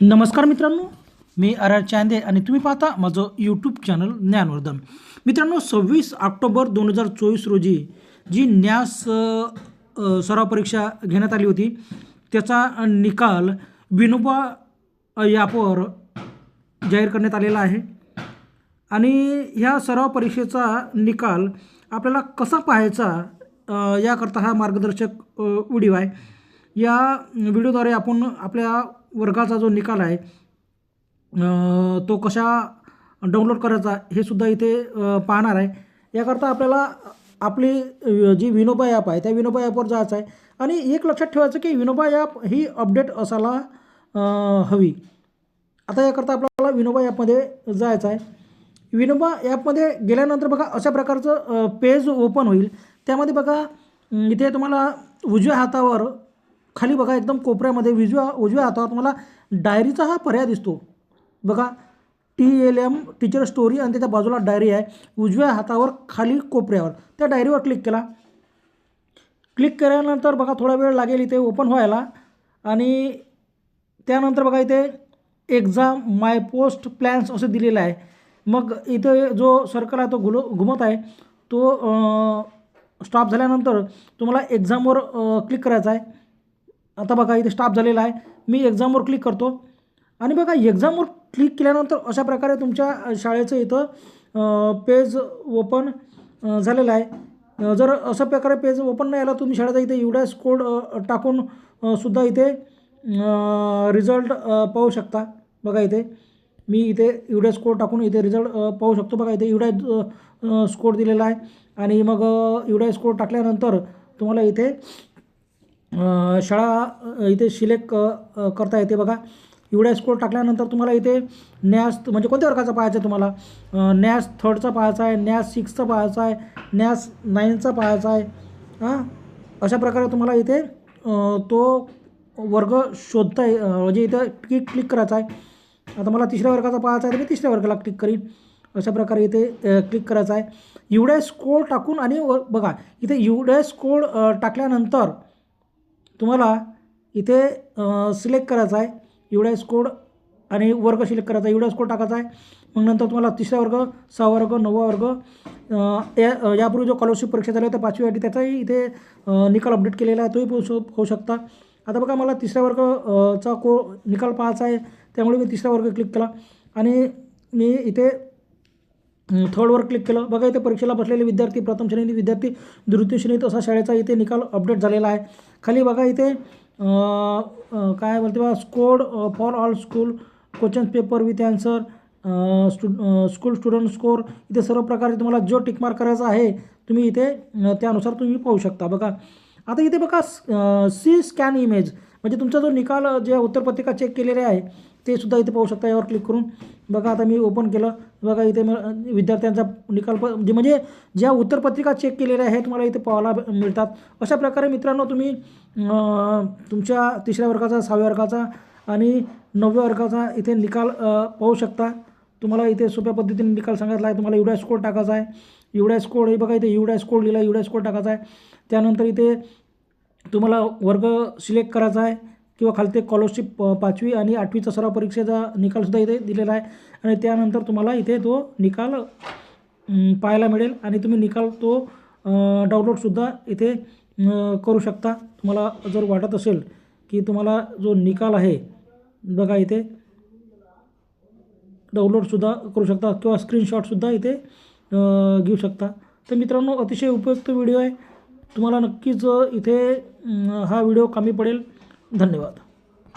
नमस्कार मित्रांनो मी R R Chande आणि तुम्ही पाहता माझं यूट्यूब चॅनल ज्ञानवर्धन. मित्रांनो सव्वीस ऑक्टोबर दोन हजार चोवीस रोजी जी न्यास सराव परीक्षा घेण्यात आली होती त्याचा निकाल विनोबा ॲपवर जाहीर करण्यात आलेला आहे. आणि ह्या सराव परीक्षेचा निकाल आपल्याला कसा पाहायचा याकरता हा मार्गदर्शक व्हिडिओ आहे. या व्हिडिओद्वारे आपण आपल्या वर्गाचा जो निकाल आहे तो कशा डाउनलोड करायचा हे सुद्धा इथे पाहणार आहे. याकरता आपल्याला आपली जी विनोबा ॲप आहे त्या विनोबा ॲपवर जायचं आहे. आणि एक लक्षात ठेवायचं की विनोबा ॲप ही अपडेट असायला हवी. आता याकरता आपल्याला विनोबा ॲपमध्ये जायचं आहे. विनोबा ॲपमध्ये गेल्यानंतर बघा अशा प्रकारचं पेज ओपन होईल. त्यामध्ये बघा इथे तुम्हाला उजव्या हातावर खाली बघा एकदम कोपऱ्यामध्ये विजव्या उजव्या हातावर तुम्हाला डायरीचा हा पर्याय दिसतो. बघा T L M teacher story आणि त्याच्या बाजूला डायरी आहे. उजव्या हातावर खाली कोपऱ्यावर. त्या डायरीवर क्लिक केला. क्लिक केल्यानंतर बघा थोडा वेळ लागेल इथे ओपन व्हायला. आणि त्यानंतर बघा इथे एक्झाम माय पोस्ट प्लॅन्स असं दिलेलं आहे. मग इथे जो सर्कल आहे तो घुलो घुमत आहे तो स्टॉप झाल्यानंतर तुम्हाला एक्झामवर क्लिक करायचा आहे. आता बघा इथे स्टाफ झालेला आहे. मी एक्झामवर क्लिक करतो. आणि बघा एक्झामवर क्लिक केल्यानंतर अशा प्रकारे तुमच्या शाळेचं इथं पेज ओपन झालेलं आहे. जर अशा प्रकारे पेज ओपन नाही आला तुम्ही शाळेचा इथे युडास कोड टाकून सुद्धा इथे रिझल्ट पाहू शकता. बघा इथे मी इथे युडास कोड टाकून इथे रिझल्ट पाहू शकतो. बघा इथे युडास स्कोर दिलेला आहे. आणि मग युडास कोड टाकल्यानंतर तुम्हाला इथे शाळा इथे सिलेक्ट करता येते बघा. एवढ्या स्कोर टाकल्यानंतर तुम्हाला इथे नॅस म्हणजे कोणत्या वर्गाचा पाहायचा आहे तुम्हाला? न्यास नॅस थर्डचा पाहायचा आहे नॅस सिक्सचा पाहायचा आहे नॅस नाईनचा पाहायचा आहे. हां? अशा प्रकारे तुम्हाला इथे तो वर्ग शोधता ये- म्हणजे इथं क्लिक क्लिक करायचा आहे. आता मला तिसऱ्या वर्गाचा पाहायचा आहे तर मी तिसऱ्या वर्गाला क्लिक करीन. अशा प्रकारे इथे क्लिक करायचं आहे. एवढ्या स्कोर टाकून आणि बघा इथे एवढ्या स्कोर टाकल्यानंतर तुम्हाला इथे सिलेक्ट करायचा आहे. एवढ्या कोड आणि वर्ग सिलेक्ट करायचा आहे. एवढ्या कोड टाकायचा आहे. मग नंतर तुम्हाला तिसरा वर्ग सहा वर्ग नववा वर्ग या यापूर्वी जो स्कॉलरशिप परीक्षा झाल्या होत्या पाचवीसाठी त्याचाही इथे निकाल अपडेट केलेला आहे. तोही पाहू होऊ पाहू शकता. आता बघा मला तिसऱ्या वर्ग चा को निकाल पाहायचा आहे. त्यामुळे मी तिसरा वर्ग क्लिक केला. आणि मी इथे थर्डवर क्लिक केलं. बघा इथे परीक्षेला बसलेले विद्यार्थी प्रथम श्रेणी विद्यार्थी द्वितीय श्रेणीत असा शाळेचा इथे निकाल अपडेट झालेला आहे. खाली बघा इथे काय बोलते बा score for all school question paper with answer Stu school student score इथे सर्व प्रकारचे तुम्हाला जो टिकमार्क करायचा आहे तुम्ही इथे त्यानुसार तुम्ही पाहू शकता. बघा आता इथे बघा सी स्कॅन इमेज म्हणजे तुमचा जो निकाल जे उत्तरपत्रिका चेक केलेले आहे ते सुद्धा इथे पाहू शकता यावर क्लिक करून. बघा आता मी ओपन केलं. बघा इथे विद्यार्थ्यांचा निकाल प म्हणजे म्हणजे ज्या उत्तरपत्रिका चेक केलेल्या आहेत तुम्हाला इथे पाहायला मिळतात. अशा प्रकारे मित्रांनो तुम्ही तुमच्या तिसऱ्या वर्गाचा सहाव्या वर्गाचा आणि नवव्या वर्गाचा इथे निकाल पाहू शकता. तुम्हाला इथे सोप्या पद्धतीने निकाल सांगितला आहे. तुम्हाला एवढा स्कोर टाकायचा आहे. एवढा स्कोर हे बघा इथे एवढा स्कोर लिहिला एवढा स्कोर टाकायचा आहे. त्यानंतर इथे तुम्हाला वर्ग सिलेक्ट करायचा आहे. किंवा खालते स्कॉलरशिप पाचवी आणि आठवीचा सराव परीक्षेचा निकालसुद्धा इथे दिलेला आहे. आणि त्यानंतर तुम्हाला इथे तो निकाल पाहायला मिळेल. आणि तुम्ही निकाल तो डाउनलोडसुद्धा इथे करू शकता. तुम्हाला जर वाटत असेल की तुम्हाला जो निकाल आहे बघा इथे डाउनलोडसुद्धा करू शकता किंवा स्क्रीनशॉटसुद्धा इथे घेऊ शकता. तर मित्रांनो अतिशय उपयुक्त व्हिडिओ आहे. तुम्हाला नक्कीच इथे हा व्हिडिओ कामी पडेल. धन्यवाद.